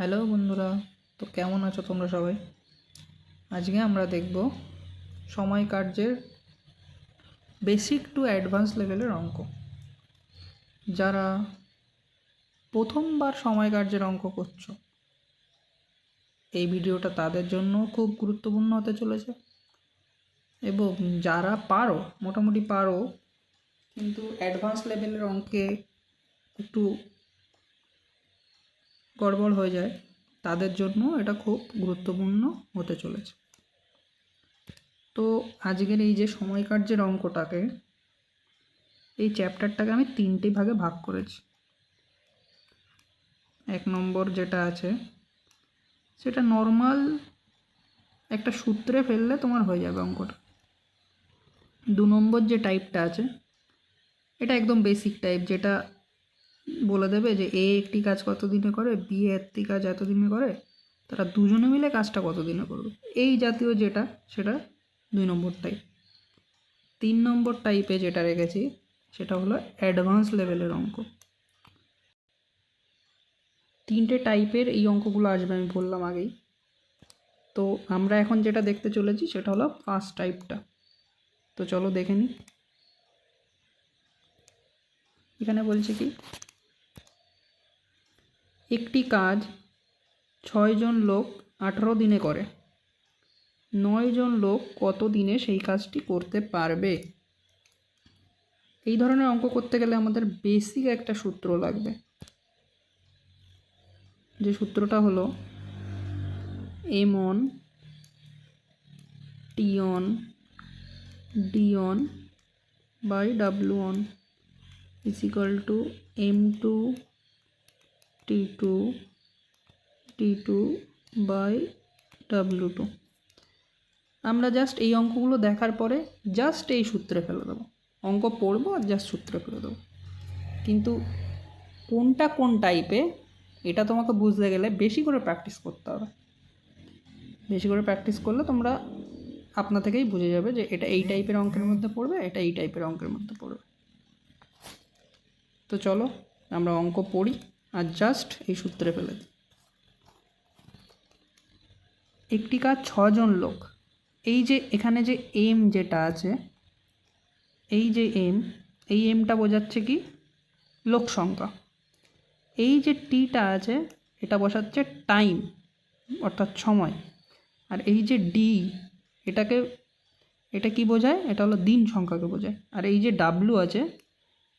Hello বন্ধুরা, তো কেমন আছো তোমরা সবাই? আজকে আমরা দেখব সময় কার্যের বেসিক টু অ্যাডভান্স লেভেলের অঙ্ক। যারা প্রথমবার সময় কার্যের অঙ্ক করছ, এই ভিডিওটা তাদের জন্য খুব গুরুত্বপূর্ণ হতে চলেছে। এবং যারা পারো, মোটামুটি পারো, কিন্তু অ্যাডভান্স লেভেলের অঙ্কে একটু গড়বড় হয়ে যায়, তাদের জন্য এটা খুব গুরুত্বপূর্ণ হতে চলেছে। তো আজকের এই যে সময় কার্যের অঙ্কটাকে এই চ্যাপ্টারটাকে আমি তিনটি ভাগে ভাগ করেছি। এক নম্বর যেটা আছে, সেটা নর্মাল একটা সূত্রে ফেললে তোমার হয়ে যাবে অঙ্কটা। দু নম্বর যে টাইপটা আছে, এটা একদম বেসিক টাইপ যেটা বলে দেবে যে এ একটি কাজ কত দিনে করে, বি একটি কাজ এত দিনে করে, তারা দুজনে মিলে কাজটা কত দিনে করবে? এই জাতীয় যেটা, সেটা দুই নম্বর টাইপ তিন নম্বর টাইপে যেটা রেখেছি, সেটা হলো অ্যাডভান্স লেভেলের অঙ্ক। তিনটে টাইপের এই অঙ্কগুলো আসবে, আমি বললাম আগেই। তো আমরা এখন যেটা দেখতে চলেছি, সেটা হলো ফার্স্ট টাইপটা তো চলো দেখে নিই। এখানে বলছে কি একটি কাজ ছয়জন লোক আঠারো দিনে করে। নয় জন লোক কত দিনে সেই কাজটি করতে পারবে? এই ধরনের অঙ্ক করতে গেলে আমাদের বেসিক একটা সূত্র লাগবে। যে সূত্রটা হলো M one T one D one by W one is equal to m2 t2 t2 by w2 আমরা জাস্ট এই অঙ্কগুলো দেখার পরে জাস্ট এই সূত্রে ফেলে দেবো। অঙ্ক পড়ব আর জাস্ট সূত্রে ফেলে দেবো। কিন্তু কোনটা কোন টাইপে এটা তোমাকে বুঝতে গেলে বেশি করে প্র্যাকটিস করতে হবে। বেশি করে প্র্যাকটিস করলে তোমরা আপনা থেকেই বুঝে যাবে যে এটা এই টাইপের অঙ্কের মধ্যে পড়বে, এটা এই টাইপের অঙ্কের মধ্যে পড়বে। তো চলো আমরা অঙ্ক পড়ি। আর জাস্ট এই সূত্রে ফেলে দিই। একটি কাজ ছজন লোক, এই যে এখানে যে এম যেটা আছে, এই যে এম এই এমটা বোঝাচ্ছে কি? লোক সংখ্যা। এই যে টিটা আছে, এটা বসাচ্ছে টাইম অর্থাৎ সময়। আর এই যে ডি এটাকে, এটা কি বোঝায়? এটা হলো দিন সংখ্যাকে বোঝায়। আর এই যে ডাব্লু আছে,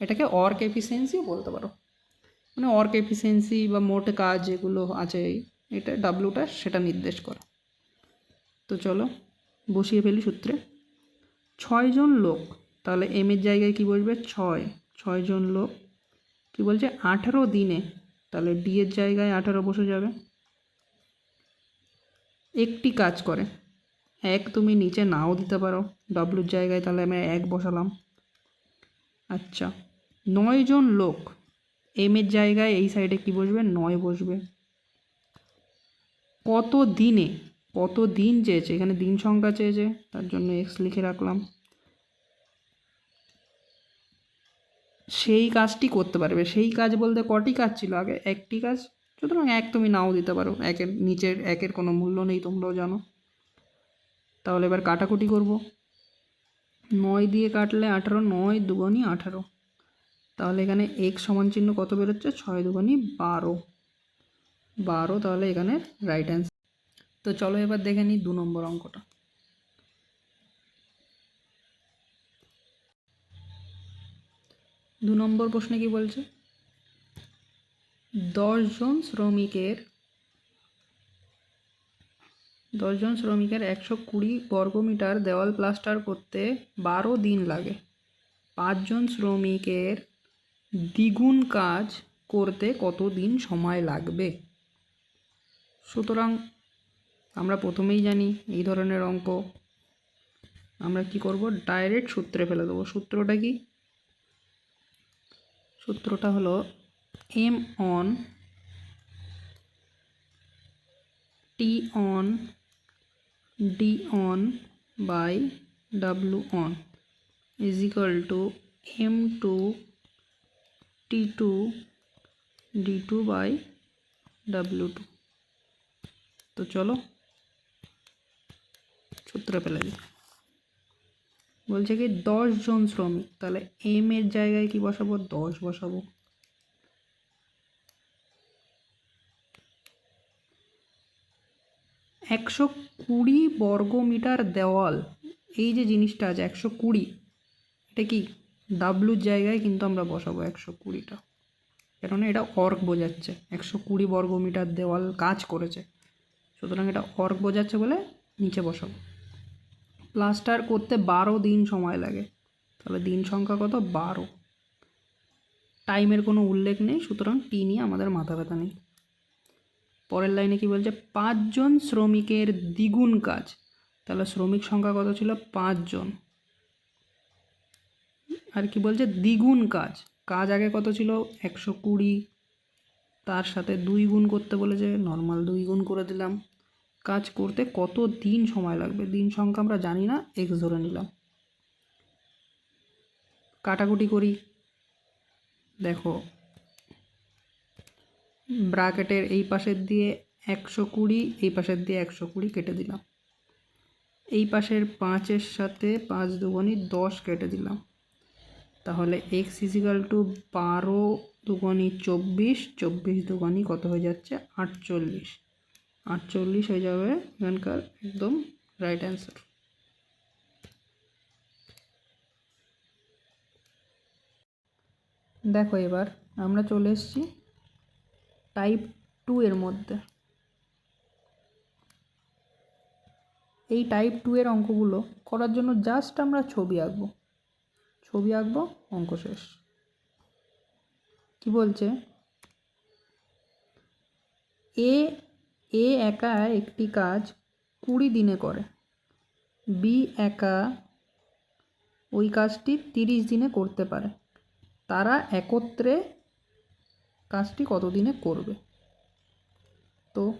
এটাকে অর্ক এফিসিয়েন্সিও বলতে পারো। মানে অর্ক এফিসিয়েন্সি বা মোট কাজ যেগুলো আছে, এটা ডাব্লুটা সেটা নির্দেশ করে। তো চলো, বসিয়ে ফেলি সূত্রে। ছয়জন লোক, তাহলে এম এর জায়গায় কী বসবে? ছয়। ছয়জন লোক, কী বলছে? আঠেরো দিনে, তাহলে ডি এর জায়গায় আঠেরো বসে যাবে। একটি কাজ করে, এক তুমি নিচে নাও দিতে পারো। ডাব্লুর জায়গায় তাহলে আমি এক বসালাম। আচ্ছা নয় জন লোক এম এর জায়গায় এই সাইডে কি বসবে? নয় বসবে। কত দিনে, কত দিন চেয়েছে? এখানে দিন সংখ্যা চেয়েছে, তার জন্য এক্স লিখে রাখলাম। সেই কাজটি করতে পারবে। সেই কাজ বলতে কটি কাজ ছিল? আগে একটি কাজ। সুতরাং এক তুমি নাও দিতে পারো। একের নিচের, একের কোনো মূল্য নেই, তোমরাও জানো। তাহলে এবার কাটাকুটি করব। নয় দিয়ে কাটলে আঠারো, নয় দুগুণই আঠারো। তাহলে এখানে এক সমান চিহ্ন কত বেরোচ্ছে? ছয় দুগুণই বারো। বারো তাহলে এখানে রাইট অ্যান্সার তো চলো এবার দেখে নিই দু নম্বর অঙ্কটা। দু নম্বর প্রশ্নে কি বলছে? দশজন শ্রমিকের দশজন শ্রমিকের একশো কুড়ি বর্গমিটার দেওয়াল প্লাস্টার করতে বারো দিন লাগে। পাঁচজন শ্রমিকের দ্বিগুণ কাজ করতে কত দিন সময় লাগবে? সুতরাং আমরা প্রথমেই জানি এই ধরনের অঙ্ক। আমরা কি করব? ডাইরেক্ট সূত্রে ফেলে দেবো। সূত্রটা কি? সূত্রটা হলো M one T one D one by W one is equal to M two T two D two by W two তো চলো, সূত্রে দিই বলছে কি জন শ্রমিক, তাহলে এম এর জায়গায় কি বসাবো? দশ বসাবো। একশো কুড়ি বর্গ মিটার দেওয়াল, এই যে জিনিসটা আছে, একশো কুড়ি, এটা কি ডাব্লুর জায়গায় কিন্তু আমরা বসাবো একশো কুড়িটা। কেননা এটা অর্ক বোঝাচ্ছে। একশো কুড়ি বর্গ মিটার দেওয়াল কাজ করেছে। সুতরাং এটা অর্ক বোঝাচ্ছে বলে নিচে বসাবো। প্লাস্টার করতে বারো দিন সময় লাগে। তাহলে দিন সংখ্যা কত? বারো। টাইমের কোনো উল্লেখ নেই, সুতরাং টি নিয়ে আমাদের মাথা ব্যথা নেই। পরের লাইনে কি বলছে? পাঁচজন শ্রমিকের দ্বিগুণ কাজ। তাহলে শ্রমিক সংখ্যা কত ছিল? পাঁচজন। আর কি বলছে? দ্বিগুণ কাজ। কাজ আগে কত ছিল? একশো কুড়ি। তার সাথে দুই গুণ করতে বলেছে। নর্মাল দুই গুণ করে দিলাম। কাজ করতে কত দিন সময় লাগবে? দিন সংখ্যা আমরা জানি না। এক্স ধরে নিলাম। কাটাকুটি করি। দেখো। ব্রাকেটের এই পাশের দিয়ে একশো কুড়ি, এই পাশের দিয়ে একশো কুড়ি কেটে দিলাম। এই পাশের পাঁচের সাথে পাঁচ দুগুণি দশ কেটে দিলাম। তাহলে এক্স ইজিক্যাল টু বারো দুগুণি চব্বিশ চব্বিশ দুগুণি কত হয়ে যাচ্ছে? আটচল্লিশ। আটচল্লিশ হয়ে যাবে এখানকার একদম রাইট অ্যান্সার দেখো এবার আমরা চলে এসেছি টাইপ টু এর মধ্যে। এই টাইপ টু এর অঙ্কগুলো করার জন্য জাস্ট আমরা ছবি আঁকবো। ছবি আঁকবো, অঙ্ক শেষ। কি বলছে? এ এ একা একটি কাজ কুড়ি দিনে করে। বি একা ওই কাজটি তিরিশ দিনে করতে পারে। তারা একত্রে কাজটি কত দিনে করবে? তো,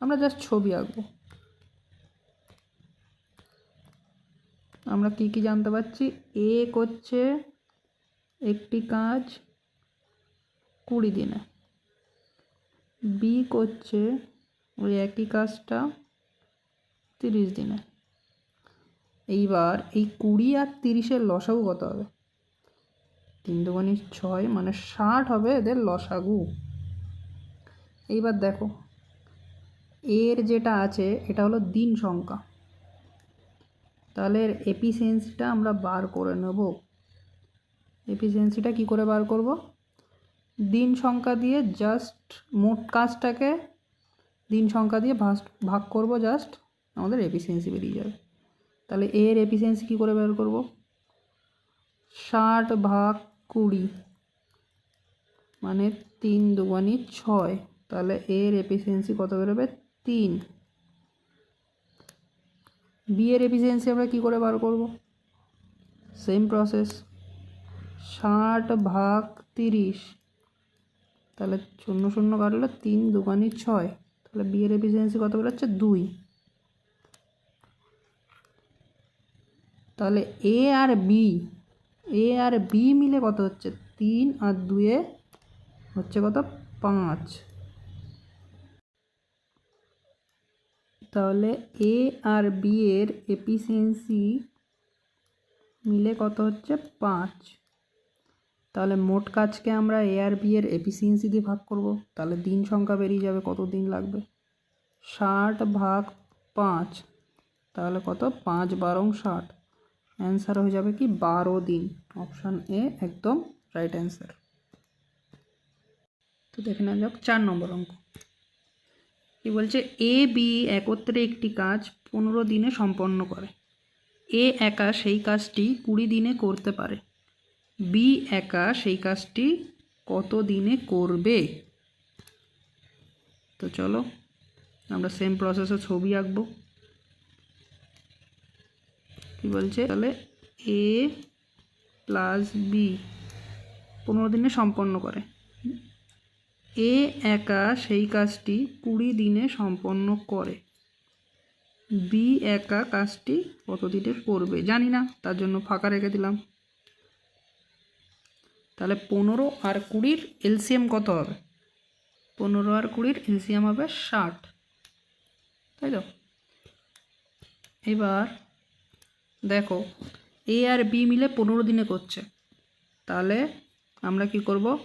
আমরা জাস্ট ছবি আঁকবো। আমরা কি কি জানতে পারছি? এ করছে একটি কাজ কুড়ি দিনে। বি করছে ওই একই কাজটা তিরিশ দিনে। এইবার এই কুড়ি আর তিরিশের লসাগু কত হবে? তিন দুগুণি ছয় মানে ষাট হবে এদের লসাগু। এইবার দেখো, এর যেটা আছে, এটা হলো দিন সংখ্যা। তাহলে এর এফিসিয়েন্সিটা আমরা বার করে নেব। এফিসিয়েন্সিটা কি করে বার করব? দিন সংখ্যা দিয়ে জাস্ট মোট কাজটাকে দিন সংখ্যা দিয়ে ভাগ ভাগ করব জাস্ট আমাদের এফিসিয়েন্সি বেরিয়ে যাবে। তাহলে এর এফিসিয়েন্সি কী করে বের করব? ষাট ভাগ কুড়ি মানে তিন দুগুণি ছয়। তাহলে এর এফিসিয়েন্সি কত বেরোবে? তিন। বি এর এফিসিয়েন্সি আমরা কী করে বার করব? সেম প্রসেস ষাট ভাগ তিরিশ, তাহলে শূন্য শূন্য কাটলে তিন দুগানি ছয়, তাহলে বি এফিসিয়েন্সি কত বেরোচ্ছে? দুই। তাহলে এ আর বি এ আর বি মিলে কত হচ্ছে? তিন আর দুয়ে হচ্ছে কত? পাঁচ। তাহলে এ আর বি এর এফিসিয়েন্সি মিলে কত হচ্ছে? পাঁচ। তাহলে মোট কাজকে আমরা এ আর বি এর এফিসিয়েন্সি দিয়ে ভাগ করব। তাহলে দিন সংখ্যা বেরিয়ে যাবে, কত দিন লাগবে? ষাট ভাগ পাঁচ। তাহলে কত? পাঁচ বারং ষাট। অ্যান্সার হয়ে যাবে কি? বারো দিন। অপশান এ একদম রাইট অ্যান্সার তো দেখে নেওয়া যাক, চার নম্বর অঙ্ক। কি বলছে? এ বি একত্রে একটি কাজ পনেরো দিনে সম্পন্ন করে। এ একা সেই কাজটি কুড়ি দিনে করতে পারে। বি একা সেই কাজটি কত দিনে করবে? তো চলো, আমরা সেম প্রসেসে ছবি আঁকবো। কি বলছে? তাহলে এ প্লাস বি পনেরো দিনে সম্পন্ন করে। এ একা সেই কাজটি কুড়ি দিনে সম্পন্ন করে। বি একা কাজটি কত দিনে করবে? জানি না, তার জন্য ফাঁকা রেখে দিলাম। তাহলে পনেরো আর কুড়ির এলসিএম কত হবে? পনেরো আর কুড়ির এলসিএম হবে ষাট। তাই তো? এবার দেখো, এ আর বি মিলে পনেরো দিনে করছে। তাহলে আমরা কি করব?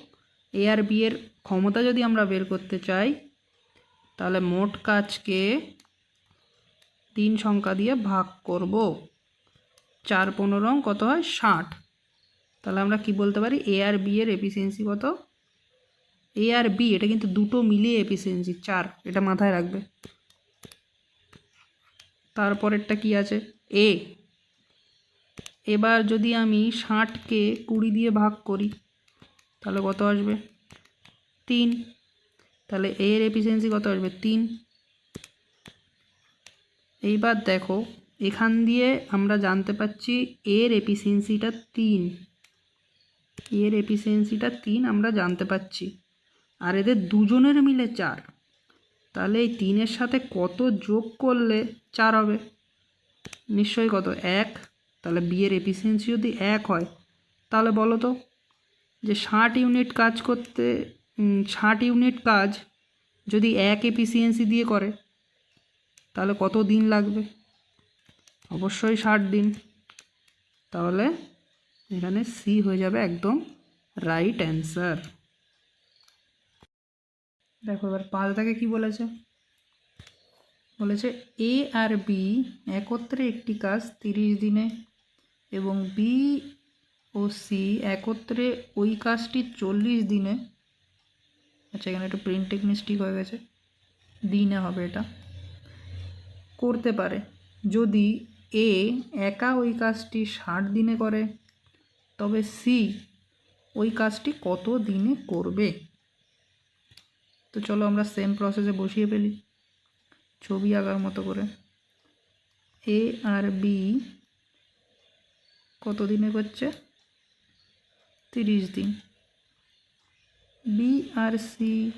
এ আর বি এর ক্ষমতা যদি আমরা বের করতে চাই, তাহলে মোট কাজকে তিন সংখ্যা দিয়ে ভাগ করব। চার পনেরো কত হয়? ষাট। তাহলে আমরা কি বলতে পারি? এ আর বি এর এফিসিয়েন্সি কত? এ আর বি এটা কিন্তু দুটো মিলিয়ে এফিসিয়েন্সি চার। এটা মাথায় রাখবে। তারপরেরটা কি আছে? এ এবার যদি আমি ষাটকে কুড়ি দিয়ে ভাগ করি, তাহলে কত আসবে? তিন। তাহলে এর এফিসিয়েন্সি কত আসবে? তিন। এইবার দেখো, এখান দিয়ে আমরা জানতে পাচ্ছি এর এফিসিয়েন্সিটা তিন। এর এফিসিয়েন্সিটা তিন আমরা জানতে পাচ্ছি। আর এদের দুজনের মিলে চার। তাহলে এই তিনের সাথে কত যোগ করলে চার হবে? নিশ্চয়ই কত? এক। তাহলে বিয়ের এফিসিয়েন্সি যদি এক হয়, তাহলে বলো তো যে ষাট ইউনিট কাজ করতে ষাট ইউনিট কাজ যদি এক এফিসিয়েন্সি দিয়ে করে, তাহলে কত দিন লাগবে? অবশ্যই ষাট দিন। তাহলে এখানে সি হয়ে যাবে একদম রাইট অ্যান্সার দেখো, এবার পাঁচ কি বলেছে? বলেছে এ আর বি একত্রে একটি কাজ তিরিশ দিনে এবং বি ও সি একত্রে ওই কাজটি চল্লিশ দিনে আচ্ছা এখানে একটু প্রিন্টিং মিস্টেক হয়ে গেছে। দিই না হবে এটা। করতে পারে। যদি এ একা ওই কাজটি ষাট দিনে করে, তবে সি ওই কাজটি কত দিনে করবে? তো চলো আমরা সেম প্রসেসে বসিয়ে ফেলি। ছবি আঁকার মতো করে। এ আর বি কত দিনে করছে? তিরিশ দিন। বি আর সি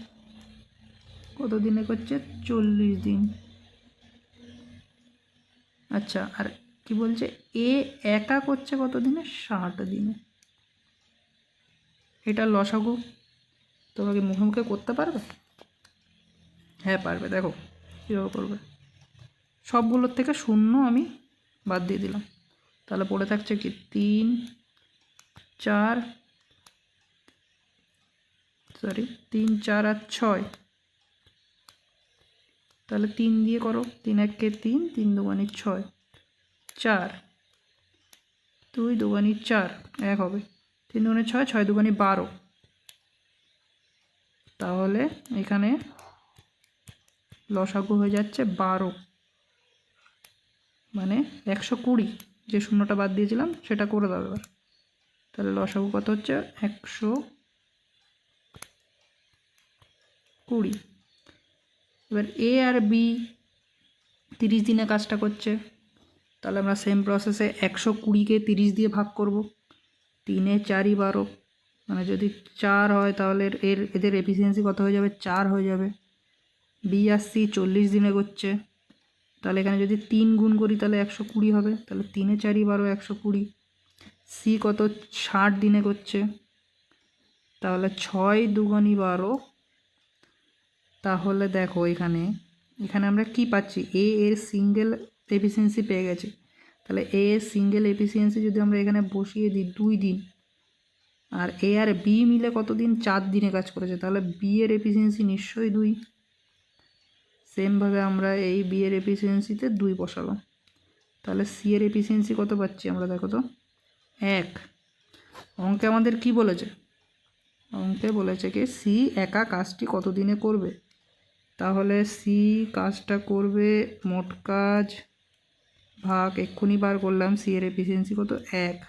কত দিনে করছে? চল্লিশ দিন। আচ্ছা আর কি বলছে? এ একা করছে কত দিনে ষাট দিনে এটা লসাগু। তোমাকে মুখে মুখে করতে পারবে? হ্যাঁ পারবে। দেখো, কীভাবে করবে। সবগুলোর থেকে শূন্য আমি বাদ দিয়ে দিলাম। তাহলে পড়ে থাকছে কি? তিন, চার সরি তিন, চার আর ছয়। তাহলে তিন দিয়ে করো, তিন এককে তিন তিন দুগানি ছয়। চার। দুই দুগানি চার, এক হবে। তিন দুগানি ছয় ছয় দুগানি বারো। তাহলে এখানে লসাগু হয়ে যাচ্ছে বারো। মানে একশো কুড়ি, যে শূন্যটা বাদ দিয়েছিলাম, সেটা করে দাও এবার। তাহলে লসাগু কত হচ্ছে? একশো কুড়ি। এবার এ আর বি তিরিশ দিনে কাজটা করছে। তাহলে আমরা সেম প্রসেসে একশো কুড়িকে তিরিশ দিয়ে ভাগ করব। তিনে চারই বারো। মানে যদি চার হয় তাহলে এর- এদের এফিসিয়েন্সি কত হয়ে যাবে? চার হয়ে যাবে। বি আর সি চল্লিশ দিনে করছে। তাহলে এখানে যদি তিন গুণ করি তাহলে একশো কুড়ি হবে। তাহলে তিনে চারই বারো একশো কুড়ি। সি কত ষাট দিনে করছে। তাহলে ছয় দুগুণই বারো তাহলে দেখো এখানে এখানে আমরা কি পাচ্ছি? এ এর সিঙ্গেল এফিসিয়েন্সি পেয়ে গেছি। তাহলে এ এর সিঙ্গেল এফিসিয়েন্সি যদি আমরা এখানে বসিয়ে দিই দুই দিন, আর এ আর বি মিলে কতদিন? চার দিনে কাজ করেছে। তাহলে বি এর এফিসিয়েন্সি নিশ্চয়ই দুই। সেমভাবে আমরা এই বি এর এফিসিয়েন্সিতে দুই বসালাম। তাহলে সি এর এফিসিয়েন্সি কত পাচ্ছি আমরা দেখো তো? এক। অঙ্কে আমাদের কি বলেছে? অঙ্কে বলেছে কি সি একা কাজটি কত দিনে করবে? তাহলে সি কাজটা করবে মোট কাজ, ভাগ এক্ষুনি বার করলাম সি এর এফিসিয়েন্সি কত? এক।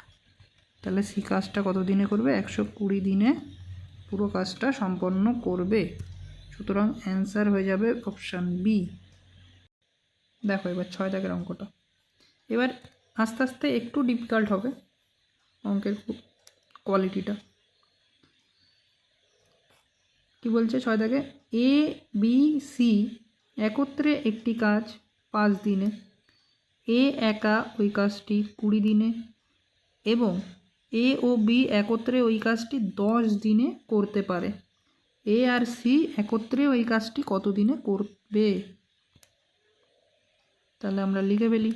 তাহলে সি কাজটা কত দিনে করবে? একশো কুড়ি দিনে পুরো কাজটা সম্পন্ন করবে। সুতরাং অ্যান্সার হয়ে যাবে অপশান বি দেখো এবার ছয় দাগের অঙ্কটা। এবার আস্তে আস্তে একটু ডিফিকাল্ট হবে অঙ্কের কোয়ালিটিটা কি বলছে ছয় দাগে এ বি সি একত্রে একটি কাজ পাঁচ দিনে। এ একা ওই কাজটি কুড়ি দিনে এবং এ ও বি একত্রে ওই কাজটি দশ দিনে করতে পারে। এ আর সি একত্রে ওই কাজটি কত দিনে করবে? তাহলে আমরা লিখে ফেলি,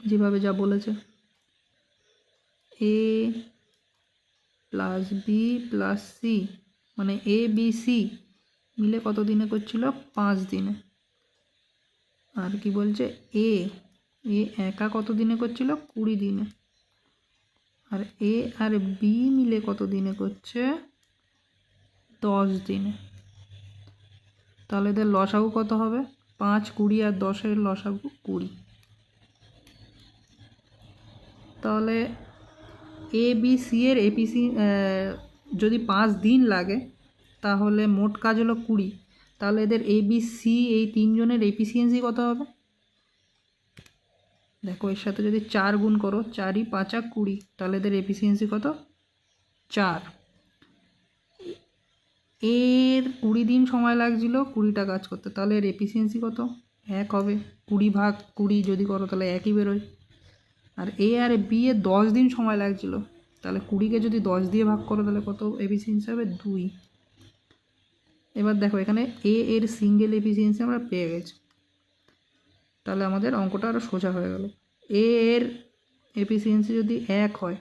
যেভাবে যা বলেছে। A plus B plus C মানে এ বি সি মিলে কত দিনে করছিল? পাঁচ দিনে। আর কি বলছে? এ এ একা কত দিনে করছিল? কুড়ি দিনে। আর এ আর বি মিলে কত দিনে করছে? দশ দিনে। তাহলে এদের লসাগু কত হবে? পাঁচ, কুড়ি আর দশের লসাগু কুড়ি। তাহলে এ বি সি এর এপিসি যদি পাঁচ দিন লাগে, তাহলে মোট কাজ হলো কুড়ি। তাহলে এদের এ বি সি এই তিনজনের এফিসিয়েন্সি কত হবে? দেখো, এর সাথে যদি চার গুণ করো, চারই পাঁচা কুড়ি, তাহলে এদের এফিসিয়েন্সি কত? চার। এর কুড়ি দিন সময় লাগছিল কুড়িটা কাজ করতে, তাহলে এর এফিসিয়েন্সি কত? এক হবে। কুড়ি ভাগ কুড়ি যদি করো, তাহলে একই বেরোয়। আর এ আর বি এর দশ দিন সময় লাগছিল। তাহলে কুড়িকে যদি দশ দিয়ে ভাগ করো, তাহলে কত? এফিসিয়েন্সি হবে দুই। এবার দেখো, এখানে এ এর সিঙ্গেল এফিসিয়েন্সি আমরা পেয়ে গেছি। তাহলে আমাদের অঙ্কটা আরও সোজা হয়ে গেল। এ এর এফিসিয়েন্সি যদি এক হয়,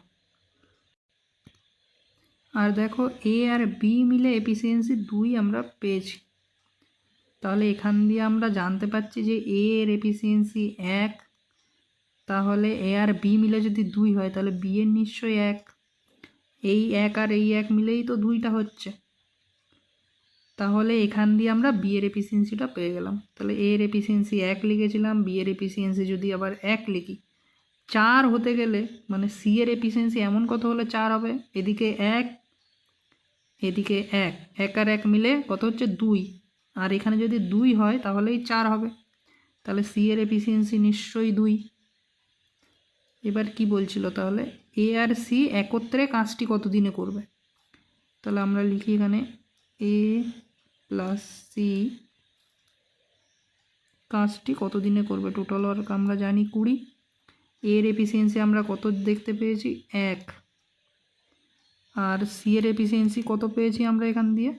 আর দেখো এ আর বি মিলে এফিসিয়েন্সি দুই আমরা পেয়েছি। তাহলে এখান দিয়ে আমরা জানতে পারছি যে এ এর এফিসিয়েন্সি এক তাহলে এ আর বি মিলে যদি দুই হয়, তাহলে বি এর নিশ্চয়ই এক। এই এক আর এই এক মিলেই তো দুইটা হচ্ছে। তাহলে এখান দিয়ে আমরা বি এর এফিসিয়েন্সিটা পেয়ে গেলাম। তাহলে এ এর এফিসিয়েন্সি এক লিখেছিলাম, বি এর এফিসিয়েন্সি যদি আবার এক লিখি। চার হতে গেলে মানে সি এর এফিসিয়েন্সি এমন কত হলে চার হবে? এদিকে এক এদিকে এক। এক আর এক মিলে কত হচ্ছে? দুই। আর এখানে যদি দুই হয়, তাহলেই চার হবে। তাহলে সি এর এফিসিয়েন্সি নিশ্চয়ই দুই। এবার কি বলছিল তাহলে? এ আর সি একত্রে কাজটি কত দিনে করবে? তাহলে আমরা লিখি এখানে এ প্লাস সি কাজটি কত দিনে করবে? টোটাল ওয়ার্ক আমরা জানি কুড়ি। এর এফিসিয়েন্সি আমরা কত দেখতে পেয়েছি? এক। আর সি এর এফিসিয়েন্সি কত পেয়েছি আমরা এখান দিয়ে?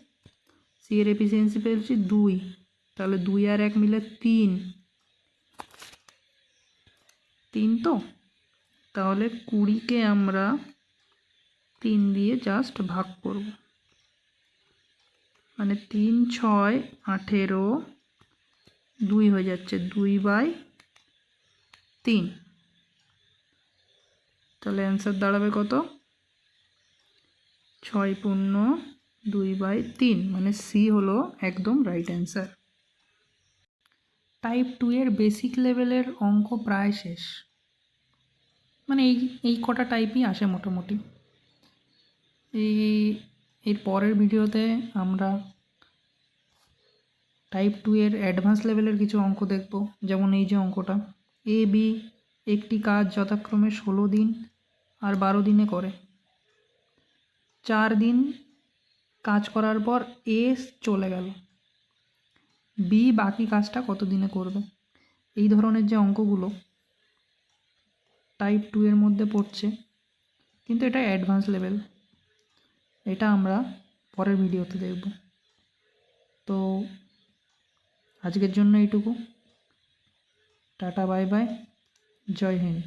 সি এর এফিসিয়েন্সি পেয়েছি দুই। তাহলে দুই আর এক মিলে তিন। তিন তো? তাহলে কুড়িকে আমরা তিন দিয়ে জাস্ট ভাগ করব। মানে তিন, ছয়, আঠেরো, দুই হয়ে যাচ্ছে দুই বাই তিন। তাহলে অ্যান্সার দাঁড়াবে কত? ছয় পূর্ণ দুই বাই তিন মানে সি হলো একদম রাইট অ্যান্সার টাইপ টু এর বেসিক লেভেলের অঙ্ক প্রায় শেষ। মানে এই এই কটা টাইপই আসে মোটামুটি। এই, এর পরের ভিডিওতে আমরা টাইপ টু এর অ্যাডভান্স লেভেলের কিছু অঙ্ক দেখব, যেমন এই যে অঙ্কটা। এ বি একটি কাজ যথাক্রমে ষোলো দিন আর বারো দিনে করে। চার দিন কাজ করার পর এ চলে গেল। বি বাকি কাজটা কত দিনে করবে? এই ধরনের যে অঙ্কগুলো টাইপ টু এর মধ্যে পড়ছে। কিন্তু এটা অ্যাডভান্স লেভেল এটা আমরা পরের ভিডিওতে দেখব। তো আজকের জন্য এইটুকু। টাটা বাই বাই জয় হিন্দ।